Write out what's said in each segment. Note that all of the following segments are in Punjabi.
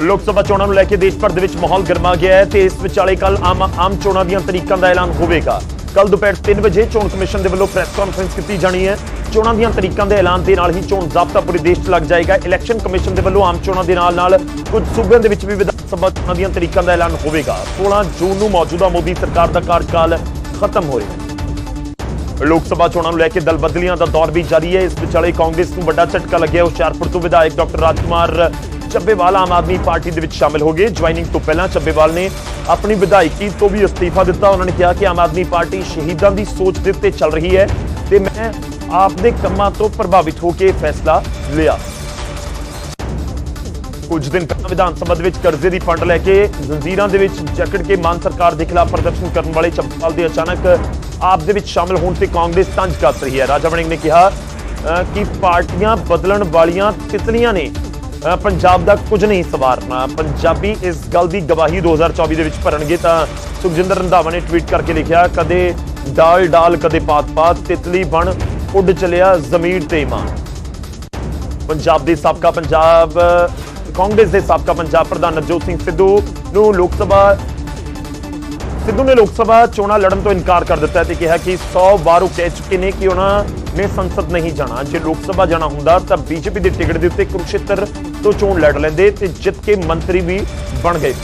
ਲੋਕ ਸਭਾ ਚੋਣਾਂ ਨੂੰ ਲੈ ਕੇ ਦੇਸ਼ ਭਰ ਦੇ ਵਿੱਚ ਮਾਹੌਲ ਗਰਮਾ ਗਿਆ ਹੈ ਤੇ ਇਸ ਵਿਚਾਲੇ ਕੱਲ ਆਮ ਆਮ ਚੋਣਾਂ ਦੀਆਂ ਤਰੀਕਾਂ ਦਾ ਐਲਾਨ ਹੋਵੇਗਾ। ਕੱਲ ਦੁਪਹਿਰ 3 ਵਜੇ ਚੋਣ ਕਮਿਸ਼ਨ ਦੇ ਵੱਲੋਂ ਪ੍ਰੈਸ ਕਾਨਫਰੰਸ ਕੀਤੀ ਜਾਣੀ ਹੈ। ਚੋਣਾਂ ਦੀਆਂ ਤਰੀਕਾਂ ਦੇ ਐਲਾਨ ਦੇ ਨਾਲ ਹੀ ਚੋਣ ਜ਼ਾਬਤਾ ਪੂਰੇ ਦੇਸ਼ 'ਚ ਲੱਗ ਜਾਏਗਾ। ਇਲੈਕਸ਼ਨ ਕਮਿਸ਼ਨ ਦੇ ਵੱਲੋਂ ਆਮ ਚੋਣਾਂ ਦੇ ਨਾਲ ਨਾਲ ਕੁਝ ਸੂਬਿਆਂ ਦੇ ਵਿੱਚ ਵੀ ਵਿਧਾਨ ਸਭਾ ਚੋਣਾਂ ਦੀਆਂ ਤਰੀਕਾਂ ਦਾ ਐਲਾਨ ਹੋਵੇਗਾ। 16 ਜੂਨ ਨੂੰ ਮੌਜੂਦਾ ਮੋਦੀ ਸਰਕਾਰ ਦਾ ਕਾਰਜਕਾਲ ਖਤਮ ਹੋਏਗਾ ਲੋਕ ਸਭਾ ਚੋਣਾਂ ਨੂੰ ਲੈ ਕੇ ਦਲ ਬਦਲੀਆਂ ਦਾ ਦੌਰ ਵੀ ਜਾਰੀ ਹੈ। ਇਸ ਵਿਚਾਲੇ ਕਾਂਗਰਸ ਨੂੰ ਵੱਡਾ ਝਟਕਾ ਲੱਗਿਆ। ਹੁਸ਼ਿਆਰਪੁਰ ਤੋਂ ਵਿਧਾਇਕ ਡਾਕਟਰ ਰਾਜਕੁਮਾਰ ਚੱਬੇਵਾਲ ਆਮ ਆਦਮੀ ਪਾਰਟੀ ਦੇ ਵਿੱਚ ਸ਼ਾਮਿਲ ਹੋ ਗਏ। ਜੁਆਇਨਿੰਗ ਤੋਂ ਪਹਿਲਾਂ ਚੱਬੇਵਾਲ ਨੇ ਆਪਣੀ ਵਿਧਾਇਕੀ ਤੋਂ ਵੀ ਅਸਤੀਫਾ ਦਿੱਤਾ। ਉਹਨਾਂ ਨੇ ਕਿਹਾ ਕਿ ਆਮ ਆਦਮੀ ਪਾਰਟੀ ਸ਼ਹੀਦਾਂ ਦੀ ਸੋਚ ਦੇ ਉੱਤੇ ਚੱਲ ਰਹੀ ਹੈ ਤੇ ਮੈਂ ਆਪ ਦੇ ਕੰਮਾਂ ਤੋਂ ਪ੍ਰਭਾਵਿਤ ਹੋ ਕੇ ਫੈਸਲਾ ਲਿਆ। ਕੁਝ ਦਿਨ ਪਹਿਲਾਂ ਵਿਧਾਨ ਸਭਾ ਦੇ ਵਿੱਚ ਕਰਜ਼ੇ ਦੀ ਫੰਡ ਲੈ ਕੇ ਜ਼ੰਜੀਰਾਂ ਦੇ ਵਿੱਚ ਜਕੜ ਕੇ ਮਾਨ ਸਰਕਾਰ ਦੇ ਖਿਲਾਫ ਪ੍ਰਦਰਸ਼ਨ ਕਰਨ ਵਾਲੇ ਚੱਬੇਵਾਲ ਦੇ ਅਚਾਨਕ ਆਪ ਦੇ ਵਿੱਚ ਸ਼ਾਮਿਲ ਹੋਣ ਤੇ ਕਾਂਗਰਸ ਤੰਜ ਕੱਸ ਰਹੀ ਹੈ। ਰਾਜਾ ਵੜਿੰਗ ਨੇ ਕਿਹਾ ਕਿ ਪਾਰਟੀਆਂ ਬਦਲਣ ਵਾਲੀਆਂ ਤਿਤਲੀਆਂ ਨੇ ਪੰਜਾਬ ਦਾ ਕੁਝ ਨਹੀਂ ਸਵਾਰਨਾ। ਪੰਜਾਬੀ ਇਸ ਗੱਲ ਦੀ ਗਵਾਹੀ 2024 ਦੇ ਵਿੱਚ ਭਰਨਗੇ ਤਾਂ ਸੁਖਜਿੰਦਰ ਰੰਧਾਵਾ ਨੇ ਟਵੀਟ ਕਰਕੇ ਲਿਖਿਆ, ਕਦੇ ਡਾਲ ਡਾਲ ਕਦੇ ਪਾਤ ਪਾਤ ਤਿਤਲੀ ਬਣ, ਉੱਡ ਚਲਿਆ ਜ਼ਮੀਰ ਤੇ ਇਮਾਨ। ਪੰਜਾਬ ਦੇ ਸਾਬਕਾ ਪੰਜਾਬ, ਕਾਂਗਰਸ ਦੇ ਸਾਬਕਾ ਪੰਜਾਬ ਪ੍ਰਧਾਨ ਨਵਜੋਤ ਸਿੰਘ ਸਿੱਧੂ ਨੂੰ ਲੋਕ ਸਭਾ ਸਿੱਧੂ ਨੇ ਲੋਕ ਸਭਾ ਚੋਣਾਂ ਲੜਨ ਤੋਂ ਇਨਕਾਰ ਕਰ ਦਿੱਤਾ ਹੈ ਤੇ ਕਿਹਾ ਕਿ 100 ਵਾਰ ਉਹ ਕਹਿ ਚੁੱਕੇ ਨੇ ਕਿ ਉਹਨਾਂ ਨੇ ਸੰਸਦ ਨਹੀਂ ਜਾਣਾ। ਜੇ ਲੋਕ ਸਭਾ ਜਾਣਾ ਹੁੰਦਾ, ਤਾਂ ਬੀਜੇਪੀ ਦੇ ਟਿਕਟ ਦੇ ਉੱਤੇ ਕੁਰੂਕਸ਼ੇਤਰ ਤੋਂ ਚੋਣ ਲੜ ਲੈਂਦੇ ਤੇ ਜਿੱਤ ਕੇ ਮੰਤਰੀ ਵੀ ਬਣ ਗਏ।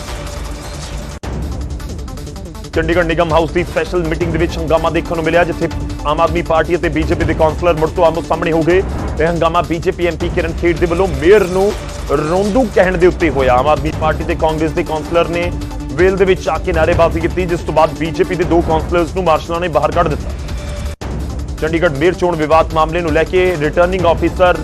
ਚੰਡੀਗੜ੍ਹ ਨਿਗਮ ਹਾਊਸ ਦੀ ਸਪੈਸ਼ਲ ਮੀਟਿੰਗ ਦੇ ਵਿੱਚ ਹੰਗਾਮਾ ਦੇਖਣ ਨੂੰ ਮਿਲਿਆ, ਜਿੱਥੇ ਆਮ ਆਦਮੀ ਪਾਰਟੀ ਅਤੇ ਬੀਜੇਪੀ ਦੇ ਕਾਉਂਸਲਰ ਮੁੜ ਤੋਂ ਆਮੋ ਸਾਹਮਣੇ ਹੋ ਗਏ। ਇਹ ਹੰਗਾਮਾ ਬੀਜੇਪੀ ਐਮਪੀ ਕਿਰਨ ਖੇੜ ਦੇ ਵੱਲੋਂ ਮੇਅਰ ਨੂੰ ਰੋਂਦੂ ਕਹਿਣ ਦੇ ਉੱਤੇ ਹੋਇਆ। ਆਮ ਆਦਮੀ ਪਾਰਟੀ ਤੇ ਕਾਂਗਰਸ ਦੇ ਕਾਉਂਸਲਰ ਨੇ ਵੇਲ ਦੇ ਵਿੱਚ ਆ ਕੇ ਨਾਅਰੇਬਾਜ਼ੀ ਕੀਤੀ, ਜਿਸ ਤੋਂ ਬਾਅਦ ਬੀਜੇਪੀ ਦੇ ਦੋ ਕਾਉਂਸਲਰਸ ਨੂੰ ਮਾਰਸ਼ਲਾਂ ਨੇ ਬਾਹਰ ਕੱਢ ਦਿੱਤਾ। ਚੰਡੀਗੜ੍ਹ ਮੇਅਰ ਚੋਣ ਵਿਵਾਦ ਮਾਮਲੇ ਨੂੰ ਲੈ ਕੇ ਰਿਟਰਨਿੰਗ ਆਫੀਸਰ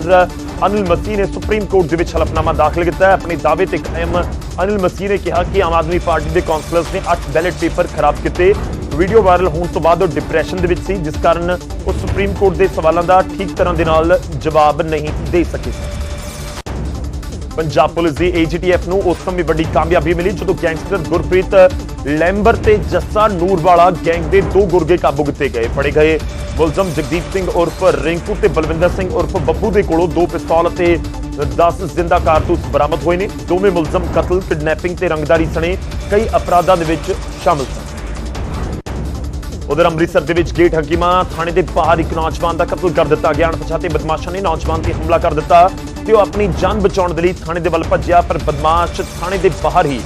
ਅਨਿਲ ਮਸੀਹ ਨੇ ਸੁਪਰੀਮ ਕੋਰਟ ਦੇ ਵਿੱਚ ਹਲਫਨਾਮਾ ਦਾਖਲ ਕੀਤਾ ਹੈ। ਆਪਣੇ ਦਾਅਵੇ ਤੇ ਕਾਇਮ ਅਨਿਲ ਮਸੀਹ ਨੇ ਕਿਹਾ ਕਿ ਆਮ ਆਦਮੀ ਪਾਰਟੀ ਦੇ ਕਾਉਂਸਲਰਸ ਨੇ 8 ਬੈਲਟ ਪੇਪਰ ਖਰਾਬ ਕੀਤੇ। ਵੀਡੀਓ ਵਾਇਰਲ ਹੋਣ ਤੋਂ ਬਾਅਦ ਉਹ ਡਿਪਰੈਸ਼ਨ ਦੇ ਵਿੱਚ ਸੀ, ਜਿਸ ਕਾਰਨ ਉਹ ਸੁਪਰੀਮ ਕੋਰਟ ਦੇ ਸਵਾਲਾਂ ਦਾ ਠੀਕ ਤਰ੍ਹਾਂ ਦੇ ਨਾਲ ਜਵਾਬ ਨਹੀਂ ਦੇ ਸਕੇ। ਪੰਜਾਬ ਪੁਲਿਸ ਦੀ ਏਜੀਟੀਐਫ ਨੂੰ ਉਸ ਸਮੇਂ ਵੱਡੀ ਕਾਮਯਾਬੀ ਮਿਲੀ, ਜਦੋਂ ਗੈਂਗਸਟਰ ਗੁਰਪ੍ਰੀਤ ਲੈਂਬਰ ਤੇ ਜੱਸਾ ਨੂਰਵਾਲਾ ਗੈਂਗ ਦੇ ਦੋ ਗੁਰਗੇ ਕਾਬੂ ਕੀਤੇ ਗਏ। ਫੜੇ ਗਏ ਮੁਲਜ਼ਮ ਜਗਦੀਪ ਸਿੰਘ ਉਰਫ ਰਿੰਕੂ ਤੇ ਬਲਵਿੰਦਰ ਸਿੰਘ ਉਰਫ ਬੱਬੂ ਦੇ ਕੋਲੋਂ ਦੋ ਪਿਸਤੌਲ ਅਤੇ 10 ਜ਼ਿੰਦਾ ਕਾਰਤੂਸ ਬਰਾਮਦ ਹੋਏ ਨੇ। ਦੋਵੇਂ ਮੁਲਜ਼ਮ ਕਤਲ, ਕਿਡਨੈਪਿੰਗ ਤੇ ਰੰਗਦਾਰੀ ਸਣੇ ਕਈ ਅਪਰਾਧਾਂ ਦੇ ਵਿੱਚ ਸ਼ਾਮਲ ਸਨ। ਉਧਰ ਅੰਮ੍ਰਿਤਸਰ ਦੇ ਵਿੱਚ ਗੇਟ ਹਕੀਮਾ ਥਾਣੇ ਦੇ ਬਾਹਰ ਇੱਕ ਨੌਜਵਾਨ ਦਾ ਕਤਲ ਕਰ ਦਿੱਤਾ ਗਿਆ। ਅਣਪਛਾਤੇ ਬਦਮਾਸ਼ਾਂ ਨੇ ਨੌਜਵਾਨ ਤੇ ਹਮਲਾ ਕਰ ਦਿੱਤਾ। ਤੇ ਉਹ ਆਪਣੀ ਜਾਨ ਬਚਾਉਣ ਦੇ ਲਈ ਥਾਣੇ ਦੇ ਵੱਲ ਭੱਜਿਆ, ਪਰ ਬਦਮਾਸ਼ ਥਾਣੇ ਦੇ ਬਾਹਰ ਹੀ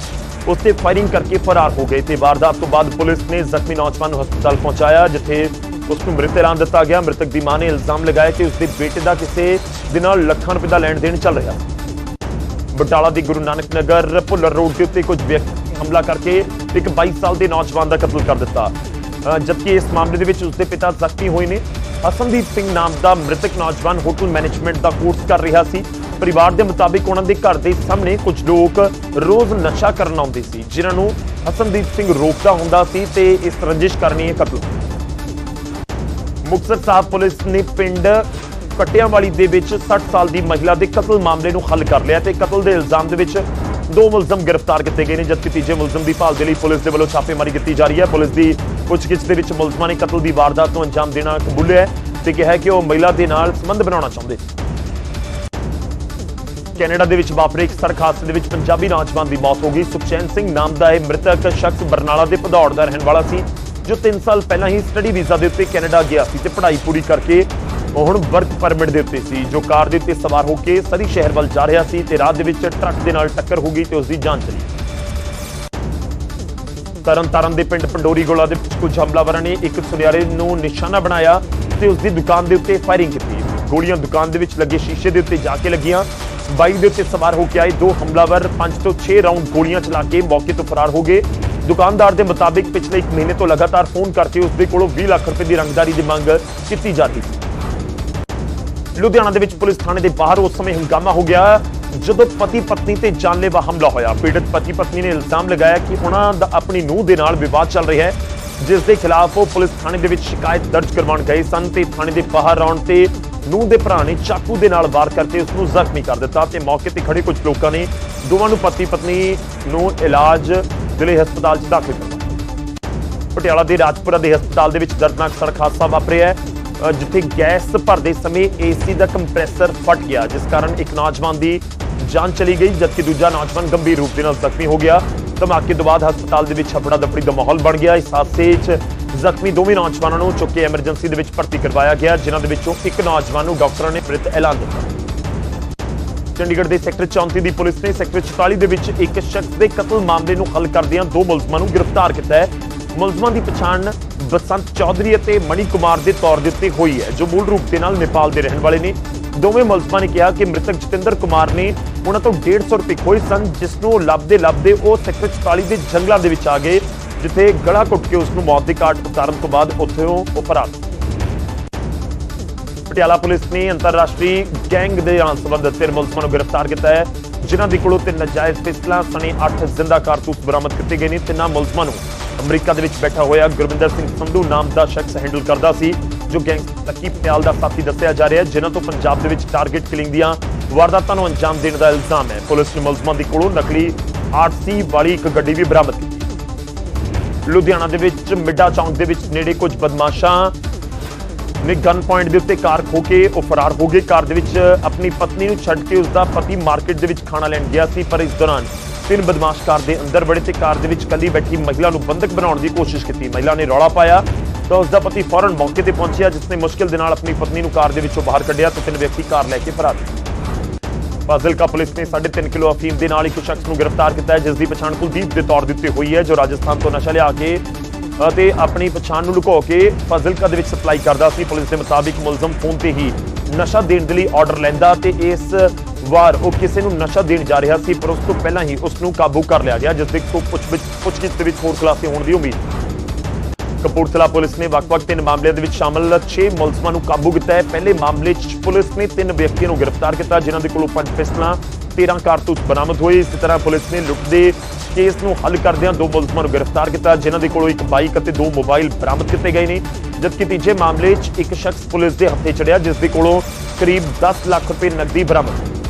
ਉਸ ਤੇ ਫਾਇਰਿੰਗ ਕਰਕੇ ਫਰਾਰ ਹੋ ਗਏ ਤੇ ਵਾਰਦਾਤ ਤੋਂ ਬਾਅਦ ਪੁਲਿਸ ਨੇ ਜ਼ਖਮੀ ਨੌਜਵਾਨ ਨੂੰ ਹਸਪਤਾਲ ਪਹੁੰਚਾਇਆ, ਜਿੱਥੇ ਉਸ ਨੂੰ ਮ੍ਰਿਤ ਐਲਾਨ ਦਿੱਤਾ ਗਿਆ। ਮ੍ਰਿਤਕ ਦੀ ਮਾਂ ਨੇ ਇਲਜ਼ਾਮ ਲਗਾਇਆ ਕਿ ਉਸ ਦੇ ਬੇਟੇ ਦਾ ਕਿਸੇ ਦੇ ਨਾਲ ਲੱਖਾਂ ਰੁਪਏ ਦਾ ਲੈਣ ਦੇਣ ਚੱਲ ਰਿਹਾ। ਬਟਾਲਾ ਦੀ ਗੁਰੂ ਨਾਨਕ ਨਗਰ, ਭੁੱਲਰ ਰੋਡ ਦੇ ਉੱਤੇ ਕੁਝ ਵਿਅਕਤੀ ਹਮਲਾ ਕਰਕੇ ਇੱਕ 22 ਸਾਲ ਦੇ ਨੌਜਵਾਨ ਦਾ ਕਤਲ ਕਰ ਦਿੱਤਾ। ਜਦਕਿ ਇਸ ਮਾਮਲੇ ਦੇ ਵਿੱਚ ਉਸਦੇ ਪਿਤਾ ਜ਼ਖਮੀ ਹੋਏ ਨੇ ਹਸਨਦੀਪ ਸਿੰਘ ਨਾਮ ਦਾ ਮ੍ਰਿਤਕ ਨੌਜਵਾਨ ਹੋਟਲ ਮੈਨੇਜਮੈਂਟ ਦਾ ਕੋਰਸ ਕਰ ਰਿਹਾ ਸੀ। ਪਰਿਵਾਰ ਦੇ ਮੁਤਾਬਿਕ ਉਹਨਾਂ ਦੇ ਘਰ ਦੇ ਸਾਹਮਣੇ ਕੁਝ ਲੋਕ ਰੋਜ਼ ਨਸ਼ਾ ਕਰਨ ਆਉਂਦੇ ਸੀ, ਜਿਨ੍ਹਾਂ ਨੂੰ ਹਸਨਦੀਪ ਸਿੰਘ ਰੋਕਦਾ ਹੁੰਦਾ ਸੀ ਤੇ ਇਸ ਰੰਜਿਸ਼ ਕਰਨੀ ਹੈ ਕਤਲ। ਮੁਕਤਸਰ ਸਾਹਿਬ ਪੁਲਿਸ ਨੇ ਪਿੰਡ ਕਟਿਆਂਵਾਲੀ ਦੇ ਵਿੱਚ 60 ਸਾਲ ਦੀ ਮਹਿਲਾ ਦੇ ਕਤਲ ਮਾਮਲੇ ਨੂੰ ਹੱਲ ਕਰ ਲਿਆ ਤੇ ਕਤਲ ਦੇ ਇਲਜ਼ਾਮ ਦੇ ਵਿੱਚ ਦੋ ਮੁਲਜ਼ਮ ਗ੍ਰਿਫਤਾਰ ਕੀਤੇ ਗਏ ਨੇ, ਜਦਕਿ ਤੀਜੇ ਮੁਲਜ਼ਮ ਦੀ ਭਾਲ ਦੇ ਲਈ ਪੁਲਿਸ ਦੇ ਵੱਲੋਂ ਛਾਪੇਮਾਰੀ ਕੀਤੀ ਜਾ ਰਹੀ ਹੈ। ਪੁਲਿਸ ਦੀ ਪੁੱਛਗਿੱਛ ਦੇ ਵਿੱਚ ਮੁਲਜ਼ਮਾਂ ਨੇ ਕਤਲ ਦੀ ਵਾਰਦਾਤ ਨੂੰ ਅੰਜਾਮ ਦੇਣਾ ਕਬੂਲਿਆ ਹੈ ਤੇ ਕਿਹਾ ਕਿ ਉਹ ਮਹਿਲਾ ਦੇ ਨਾਲ ਸੰਬੰਧ ਬਣਾਉਣਾ ਚਾਹੁੰਦੇ ਸੀ। ਕੈਨੇਡਾ ਦੇ ਵਿੱਚ ਵਾਪਰੇ ਇੱਕ ਸੜਕ ਹਾਦਸੇ ਦੇ ਵਿੱਚ ਪੰਜਾਬੀ ਨੌਜਵਾਨ ਦੀ ਮੌਤ ਹੋ ਗਈ। ਸੁਖਚੈਨ ਸਿੰਘ ਨਾਮ ਦਾ ਇਹ ਮ੍ਰਿਤਕ ਸ਼ਖਸ ਬਰਨਾਲਾ ਦੇ ਭਦੌੜ ਦਾ ਰਹਿਣ ਵਾਲਾ ਸੀ, ਜੋ 3 ਸਾਲ ਪਹਿਲਾਂ ਹੀ ਸਟੱਡੀ ਵੀਜ਼ਾ ਦੇ ਉੱਤੇ ਕੈਨੇਡਾ ਗਿਆ ਸੀ ਤੇ ਪੜ੍ਹਾਈ ਪੂਰੀ ਕਰਕੇ ਉਹ ਹੁਣ ਵਰਕ ਪਰਮਿਟ ਦੇ ਉੱਤੇ ਸੀ, ਜੋ ਕਾਰ ਦੇ ਉੱਤੇ ਸਵਾਰ ਹੋ ਕੇ ਸਰੀ ਸ਼ਹਿਰ ਵੱਲ ਜਾ ਰਿਹਾ ਸੀ ਤੇ ਰਾਹ ਦੇ ਵਿੱਚ ਟਰੱਕ ਦੇ ਨਾਲ ਟੱਕਰ ਹੋ ਗਈ ਤੇ ਉਸ ਦੀ ਜਾਨ ਚਲੀ ਤਰਨ ਤਾਰਨ ਦੇ ਪਿੰਡ ਪੰਡੋਰੀ ਗੋਲਾ ਦੇ ਵਿੱਚ ਕੁਝ ਹਮਲਾਵਰਾਂ ਨੇ ਇੱਕ ਸੁਨਿਆਰੇ ਨੂੰ ਨਿਸ਼ਾਨਾ ਬਣਾਇਆ ਤੇ ਉਸ ਦੀ ਦੁਕਾਨ ਦੇ ਉੱਤੇ ਫਾਇਰਿੰਗ ਕੀਤੀ। ਗੋਲੀਆਂ ਦੁਕਾਨ ਦੇ ਵਿੱਚ ਲੱਗੇ ਸ਼ੀਸ਼ੇ ਦੇ ਉੱਤੇ ਜਾ ਕੇ ਲੱਗੀਆਂ। ਬਾਈਕ ਦੇ ਉੱਤੇ ਸਵਾਰ ਹੋ ਕੇ ਆਏ ਦੋ ਹਮਲਾਵਰ 5 ਤੋਂ 6 ਰਾਉਂਡ ਗੋਲੀਆਂ ਚਲਾ ਕੇ ਮੌਕੇ ਤੋਂ ਫਰਾਰ ਹੋ ਗਏ। ਦੁਕਾਨਦਾਰ ਦੇ ਮੁਤਾਬਿਕ ਪਿਛਲੇ 1 ਮਹੀਨੇ ਤੋਂ ਲਗਾਤਾਰ ਫੋਨ ਕਰਕੇ ਉਸ ਦੇ ਕੋਲੋਂ 20 ਲੱਖ ਰੁਪਏ ਦੀ ਰੰਗਦਾਰੀ ਦੀ ਮੰਗ ਕੀਤੀ ਜਾ ਸੀ। ਲੁਧਿਆਣਾ ਦੇ ਵਿੱਚ ਪੁਲਿਸ ਥਾਣੇ ਦੇ ਬਾਹਰ ਉਸ ਸਮੇਂ ਹੰਗਾਮਾ ਹੋ ਗਿਆ। ਜਦੋਂ ਪਤੀ ਪਤਨੀ ਤੇ ਜਾਨਲੇਵਾ ਹਮਲਾ ਹੋਇਆ। ਪੀੜਤ ਪਤੀ ਪਤਨੀ ਨੇ ਇਲਜ਼ਾਮ ਲਗਾਇਆ ਕਿ ਉਹਨਾਂ ਦਾ ਆਪਣੀ ਨੂੰਹ ਦੇ ਨਾਲ ਵਿਵਾਦ ਚੱਲ ਰਿਹਾ ਹੈ, ਜਿਸ ਦੇ ਖਿਲਾਫ ਉਹ ਪੁਲਿਸ ਥਾਣੇ ਦੇ ਵਿੱਚ ਸ਼ਿਕਾਇਤ ਦਰਜ ਕਰਵਾਉਣ ਗਏ ਸਨ ਤੇ ਥਾਣੇ ਦੇ ਬਾਹਰ ਆਉਣ ਤੇ ਨੂੰਹ ਦੇ ਭਰਾ ਨੇ ਚਾਕੂ ਦੇ ਨਾਲ ਵਾਰ ਕਰਕੇ ਉਸ ਨੂੰ ਜ਼ਖਮੀ ਕਰ ਦਿੱਤਾ ਤੇ ਮੌਕੇ ਤੇ ਖੜੇ ਕੁਝ ਲੋਕਾਂ ਨੇ ਦੋਵਾਂ ਨੂੰ ਪਤੀ ਪਤਨੀ ਨੂੰ ਇਲਾਜ ਜ਼ਿਲ੍ਹੇ ਹਸਪਤਾਲ 'ਚ ਦਾਖਲ ਕਰਵਾਇਆ ਪਟਿਆਲਾ ਦੇ ਰਾਜਪੁਰਾ ਦੇ ਹਸਪਤਾਲ ਦੇ ਵਿੱਚ ਦਰਦਨਾਕ ਸੜਕ ਹਾਦਸਾ ਵਾਪਰਿਆ ਹੈ ਜਿੱਥੇ ਗੈਸ ਭਰਦੇ ਸਮੇਂ ਏਸੀ ਦਾ ਕੰਪਰੈਸਰ ਫਟ ਗਿਆ, ਜਿਸ ਕਾਰਨ ਇੱਕ ਨੌਜਵਾਨ ਦੀ ਜਾਨ ਚਲੀ ਗਈ, ਜਦਕਿ ਦੂਜਾ ਨੌਜਵਾਨ ਗੰਭੀਰ ਰੂਪ ਦੇ ਨਾਲ ਜ਼ਖਮੀ ਹੋ ਗਿਆ। ਧਮਾਕੇ ਤੋਂ ਬਾਅਦ ਹਸਪਤਾਲ ਦੇ ਵਿੱਚ ਹਫੜਾ ਦਫੜੀ ਦਾ ਮਾਹੌਲ ਬਣ ਗਿਆ। ਇਸ ਹਾਦਸੇ 'ਚ ਜ਼ਖਮੀ ਦੋਵੇਂ ਨੌਜਵਾਨਾਂ ਨੂੰ ਚੁੱਕ ਕੇ ਐਮਰਜੈਂਸੀ ਦੇ ਵਿੱਚ ਭਰਤੀ ਕਰਵਾਇਆ ਗਿਆ, ਜਿਨ੍ਹਾਂ ਦੇ ਵਿੱਚੋਂ ਇੱਕ ਨੌਜਵਾਨ ਨੂੰ ਡਾਕਟਰਾਂ ਨੇ ਮ੍ਰਿਤ ਐਲਾਨ ਦਿੱਤਾ। ਚੰਡੀਗੜ੍ਹ ਦੇ ਸੈਕਟਰ 34 ਦੀ ਪੁਲਿਸ ਨੇ ਸੈਕਟਰ 44 ਦੇ ਵਿੱਚ ਇੱਕ ਸ਼ਖਸ ਦੇ ਕਤਲ ਮਾਮਲੇ ਨੂੰ ਹੱਲ ਕਰਦਿਆਂ ਦੋ ਮੁਲਜ਼ਮਾਂ ਨੂੰ ਗ੍ਰਿਫਤਾਰ ਕੀਤਾ ਹੈ। ਮੁਲਜ਼ਮਾਂ ਦੀ ਪਛਾਣ ਬਸੰਤ ਚੌਧਰੀ ਅਤੇ ਮਣੀ ਕੁਮਾਰ ਦੇ ਤੌਰ ਦੇ ਉੱਤੇ ਹੋਈ ਹੈ, ਜੋ ਮੂਲ ਰੂਪ ਦੇ ਨਾਲ ਨੇਪਾਲ ਦੇ ਰਹਿਣ ਵਾਲੇ ਨੇ। ਦੋਵੇਂ ਮੁਲਜ਼ਮਾਂ ਨੇ ਕਿਹਾ ਕਿ ਮ੍ਰਿਤਕ ਜਤਿੰਦਰ ਕੁਮਾਰ ਨੇ ਉਹਨਾਂ ਤੋਂ 150 ਰੁਪਏ ਖੋਏ ਸਨ, ਜਿਸ ਨੂੰ ਲੱਭਦੇ ਲੱਭਦੇ ਉਹ ਸੈਕਟਰ 44 ਦੇ ਜੰਗਲਾਂ ਦੇ ਵਿੱਚ ਆ ਗਏ, ਜਿੱਥੇ ਗਲਾ ਘੁੱਟ ਕੇ ਉਸ ਨੂੰ ਮੌਤ ਦੀ ਘਾਟ ਉਤਾਰਨ ਤੋਂ ਬਾਅਦ ਉੱਥੋਂ ਉਹ ਫਰਾਰ ਪਟਿਆਲਾ ਪੁਲਿਸ ਨੇ ਅੰਤਰਰਾਸ਼ਟਰੀ ਗੈਂਗ ਦੇ ਨਾਲ ਸੰਬੰਧਿਤ ਤਿੰਨ ਮੁਲਜ਼ਮਾਂ ਨੂੰ ਗ੍ਰਿਫਤਾਰ ਕੀਤਾ ਹੈ, ਜਿਨ੍ਹਾਂ ਦੇ ਕੋਲੋਂ ਤਿੰਨ ਨਜਾਇਜ਼ ਪਿਸਤਲਾਂ, ਸਣੇ 8 ਜ਼ਿੰਦਾ ਕਾਰਤੂਸ ਬਰਾਮਦ ਕੀਤੇ ਗਏ ਨੇ। ਤਿੰਨਾਂ ਮੁਲਜ਼ਮਾਂ ਨੂੰ ਅਮਰੀਕਾ ਦੇ ਵਿੱਚ ਬੈਠਾ ਹੋਇਆ ਗੁਰਵਿੰਦਰ ਸਿੰਘ ਸੰਧੂ ਨਾਮ ਦਾ ਸ਼ਖਸ ਹੈਂਡਲ ਕਰਦਾ ਸੀ। ਜੋ ਗੈਂਗ ਲੱਕੀ ਪਟਿਆਲ ਦਾ ਸਾਥੀ ਦੱਸਿਆ ਜਾ ਰਿਹਾ ਹੈ, ਜਿਨ੍ਹਾਂ ਤੋਂ ਪੰਜਾਬ ਦੇ ਵਿੱਚ ਟਾਰਗੇਟ ਕਿਲਿੰਗ ਦੀਆਂ ਵਾਰਦਾਤਾਂ ਨੂੰ ਅੰਜਾਮ ਦੇਣ ਦਾ ਇਲਜ਼ਾਮ ਹੈ। ਪੁਲਿਸ ਨੇ ਮੁਲਜ਼ਮਾਂ ਦੇ ਕੋਲੋਂ ਨਕਲੀ ਆਰਸੀ ਵਾਲੀ ਇੱਕ ਗੱਡੀ ਵੀ ਬਰਾਮਦ ਕੀਤੀ। ਲੁਧਿਆਣਾ ਦੇ ਵਿੱਚ ਮਿੱਡਾ ਚੌਂਕ ਦੇ ਵਿੱਚ ਨੇੜੇ ਕੁਝ ਬਦਮਾਸ਼ਾਂ ਨੇ ਗਨ ਪੁਆਇੰਟ ਦੇ ਉੱਤੇ ਕਾਰ ਖੋ ਕੇ ਉਹ ਫਰਾਰ ਹੋ ਗਏ। ਕਾਰ ਦੇ ਵਿੱਚ ਆਪਣੀ ਪਤਨੀ ਨੂੰ ਛੱਡ ਕੇ ਉਸ ਦਾ ਪਤੀ ਮਾਰਕੀਟ ਦੇ ਵਿੱਚ ਖਾਣਾ ਲੈਣ ਗਿਆ ਸੀ, ਪਰ ਇਸ ਦੌਰਾਨ ਤਿੰਨ ਬਦਮਾਸ਼ ਕਾਰ ਦੇ ਅੰਦਰ ਵੜੇ ਤੇ ਕਾਰ ਦੇ ਵਿੱਚ ਕੱਲੀ ਬੈਠੀ ਮਹਿਲਾ ਨੂੰ ਬੰਦਕ ਬਣਾਉਣ ਦੀ ਕੋਸ਼ਿਸ਼ ਕੀਤੀ। ਮਹਿਲਾ ਨੇ ਰੌਲਾ ਪਾਇਆ। ਤਾਂ ਉਸ ਦਾ ਪਤੀ ਫੌਰਨ ਮੌਕੇ ਤੇ ਪਹੁੰਚਿਆ, ਜਿਸ ਨੇ ਮੁਸ਼ਕਿਲ ਦੇ ਨਾਲ ਆਪਣੀ ਪਤਨੀ ਨੂੰ ਕਾਰ ਦੇ ਵਿੱਚੋਂ ਬਾਹਰ ਕੱਢਿਆ ਤੇ ਤਿੰਨ ਵਿਅਕਤੀ ਕਾਰ ਲੈ ਕੇ ਫਰਾਰ ਫਾਜ਼ਿਲਕਾ ਪੁਲਿਸ ਨੇ 3.5 ਕਿਲੋ ਅਫੀਮ ਦੇ ਨਾਲ ਇੱਕ ਸ਼ਖਸ ਨੂੰ ਗ੍ਰਿਫਤਾਰ ਕੀਤਾ ਹੈ, ਜਿਸ ਦੀ ਪਛਾਣ ਕੁਲਦੀਪ ਦੇ ਤੌਰ ਦੇ ਉੱਤੇ ਹੋਈ ਹੈ, ਜੋ ਰਾਜਸਥਾਨ ਤੋਂ ਨਸ਼ਾ ਲਿਆ ਕੇ ਅਤੇ ਆਪਣੀ ਪਛਾਣ ਨੂੰ ਲੁਕੋ ਕੇ ਫਾਜ਼ਿਲਕਾ ਦੇ ਵਿੱਚ ਸਪਲਾਈ ਕਰਦਾ ਸੀ। ਪੁਲਿਸ ਦੇ ਮੁਤਾਬਿਕ ਮੁਲਜ਼ਮ ਫੋਨ ਤੇ ਹੀ ਨਸ਼ਾ ਦੇਣ ਦੇ ਲਈ ਆਰਡਰ ਲੈਂਦਾ ਤੇ ਇਸ ਵਾਰ ਉਹ ਕਿਸੇ ਨੂੰ ਨਸ਼ਾ ਦੇਣ ਜਾ ਰਿਹਾ ਸੀ, ਪਰ ਉਸ ਤੋਂ ਪਹਿਲਾਂ ਹੀ ਉਸ ਨੂੰ ਕਾਬੂ ਕਰ ਲਿਆ ਗਿਆ, ਜਿਸ ਦੇ ਤੋਂ ਪੁੱਛ ਪੁੱਛਗਿੱਛ ਦੇ ਵਿੱਚ ਹੋਰ ਖੁਲਾਸੇ ਹੋਣ ਦੀ ਉਮੀਦ। ਕਪੂਰਥਲਾ ਪੁਲਿਸ ਨੇ ਵੱਖ-ਵੱਖ ਤਿੰਨ ਮਾਮਲਿਆਂ ਦੇ ਵਿੱਚ ਸ਼ਾਮਲ 6 ਮੁਲਜ਼ਮਾਂ ਨੂੰ ਕਾਬੂ ਕੀਤਾ ਹੈ। ਪਹਿਲੇ ਮਾਮਲੇ 'ਚ ਪੁਲਿਸ ਨੇ ਤਿੰਨ ਵਿਅਕਤੀਆਂ ਨੂੰ ਗ੍ਰਿਫਤਾਰ ਕੀਤਾ, ਜਿਨ੍ਹਾਂ ਦੇ ਕੋਲੋਂ ਪੰਜ ਪਿਸਤਲਾਂ 13 ਕਾਰਤੂਸ ਬਰਾਮਦ ਹੋਏ। ਇਸੇ ਤਰ੍ਹਾਂ ਪੁਲਿਸ ਨੇ ਲੁੱਟ ਦੇ ਕੇਸ ਨੂੰ ਹੱਲ ਕਰਦਿਆਂ ਦੋ ਮੁਲਜ਼ਮਾਂ ਨੂੰ ਗ੍ਰਿਫਤਾਰ ਕੀਤਾ, ਜਿਨ੍ਹਾਂ ਦੇ ਕੋਲੋਂ ਇੱਕ ਬਾਈਕ ਅਤੇ ਦੋ ਮੋਬਾਈਲ ਬਰਾਮਦ ਕੀਤੇ ਗਏ ਨੇ। ਜਦਕਿ ਤੀਜੇ ਮਾਮਲੇ 'ਚ ਇੱਕ ਸ਼ਖਸ ਪੁਲਿਸ ਦੇ ਹੱਥੇ ਚੜਿਆ, ਜਿਸ ਦੇ ਕੋਲੋਂ ਕਰੀਬ 10 ਲੱਖ ਰੁਪਏ ਨਕਦੀ ਬਰਾਮਦ